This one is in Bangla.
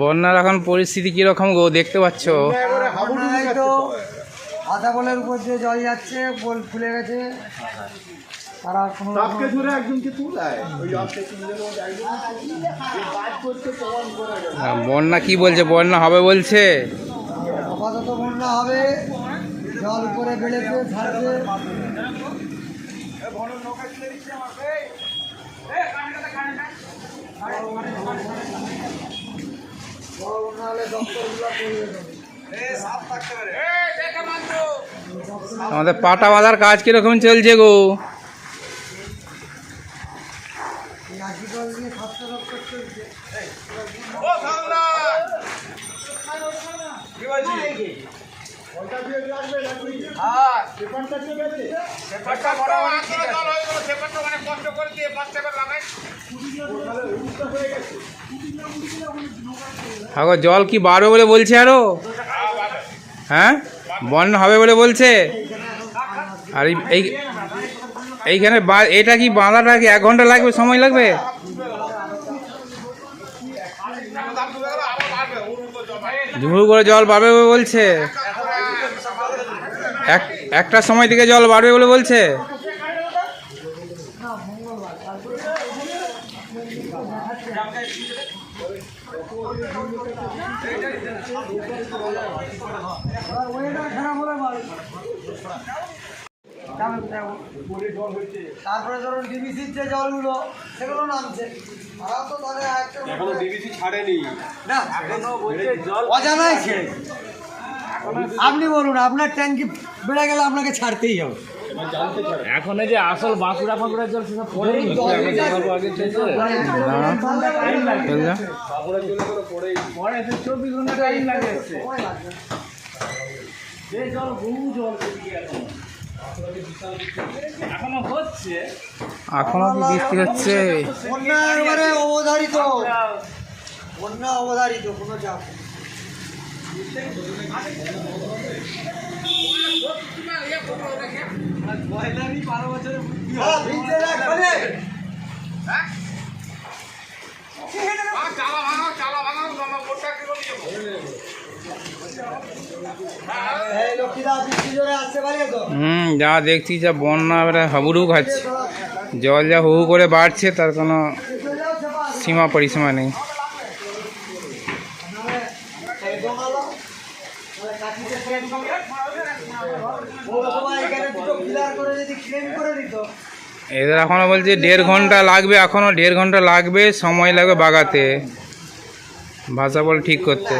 বন্যার এখন পরিস্থিতি কীরকম গো দেখতে পাচ্ছ। আধা বলের উপর দিয়ে জল যাচ্ছে পোল ফুলে গেছে। তারা কোনো ধরে একজনকে তুলায়। বন্যা কি বলছে? বন্যা হবে বলছে? আপাতত বন্যা হবে। জল উপরে বেড়েছে ছাড়ছে আমাদের পাটা বাঁধার কাজ কীরকম চলছে গো? এই আশি জল দিয়ে স্বাস্থ্য দপ্তর চলছে আগো জল কি বাড়বে বলে বলছে আরও? হ্যাঁ? বন্যা হবে বলে বলছে? আর এই- এই এইখানে এটা কি বাঁধাটা কি এক ঘণ্টা লাগবে? সময় লাগবে? ঝুড়ু করে জল বাড়বে বলে বলছে? এক একটা সময় থেকে জল বাড়বে বলে বলছে? তারপরে ধরুন ডিবিসির যে জলগুলো সেগুলো নামছে। এখনও ছাড়েনি। না অজানাই ছেড়ে আপনি বলুন আপনার ট্যাঙ্কি বেড়ে গেলে আপনাকে ছাড়তেই হবে। এখন এই যে আসল বাঁকুড়া ফাঁকুড়ার জল সেসব বেরিয়ে এখনও এখনও হচ্ছে। এখনও কি বৃষ্টি হচ্ছে। অবধারিত। বন্যা অবধারিত কোনো চাপ হুম, যা দেখছি, যা বন্যা, এবারে হাবুডু খাচ্ছে। জল যা হু করে বাড়ছে, তার কোনো সীমা পরিসীমা নেই। এদের এখনও বলছি দেড় ঘণ্টা লাগবে এখনও দেড় ঘণ্টা লাগবে, সময় লাগবে বাগাতে। ভাষা বল ঠিক করতে।